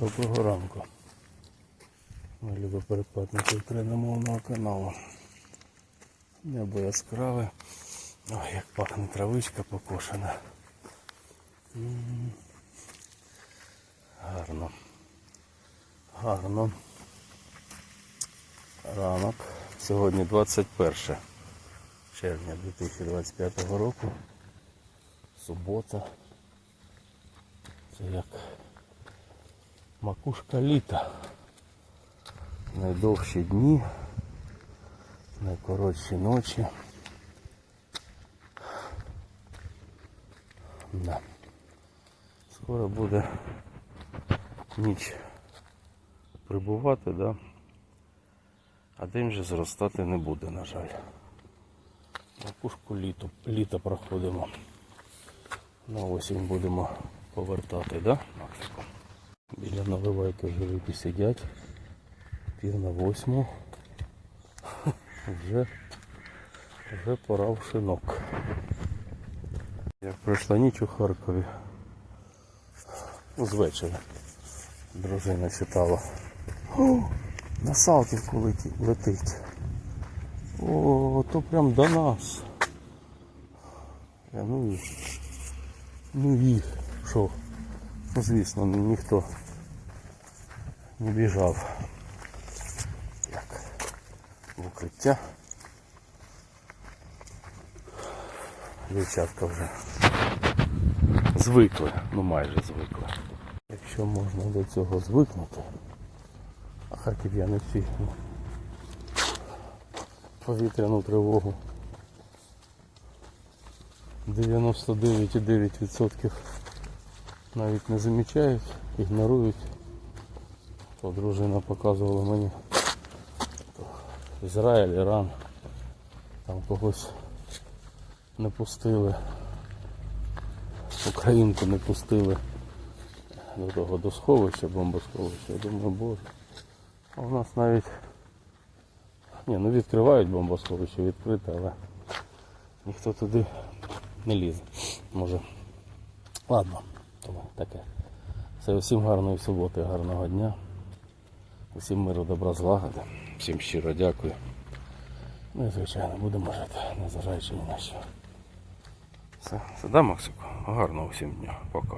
Доброго ранку. Ми любі передплатники україномовного каналу. Небо яскраве. Ой, як пахне травичка покошена. Гарно. Гарно. Ранок. Сьогодні 21 червня 2025 року. Субота. Це як макушка літа. Найдовші дні, найкоротші ночі. Да. Скоро буде ніч прибувати, да? а день вже зростати не буде, на жаль. Макушку літо, літа проходимо. На осінь будемо повертати, да, Максику? Біля наливайки вже люди сидять. Пів на восьму. Вже, вже пора в шинок. Як пройшла ніч у Харкові. Ну, З вечора. Дружина читала. О, на Салтівку летить. О, то прям до нас. Я, ну, їх. ну їх. Що? Ну, звісно, ніхто не біжав. Як в укриття. Дівчатка вже звикли, ну майже звикли. Якщо можна до цього звикнути, а харків'яни всі ну, повітряну тривогу 99,9% навіть не замічають, ігнорують. То дружина показувала мені Ізраїль, Іран, там когось не пустили, Українку не пустили до того до сховища, бомбосховища. Я думаю, боже. А у нас навіть ні, ну відкривають бомбосховище, відкрите, але ніхто туди не лізе. Може. Ладно, таке. Все, усім гарної суботи, гарного дня. Усім миру, добра, злагоди. Всім щиро дякую. Ну і звичайно будемо жити, незважаючи ні на що. Все, да, Максику? Гарного всім дня. Пока.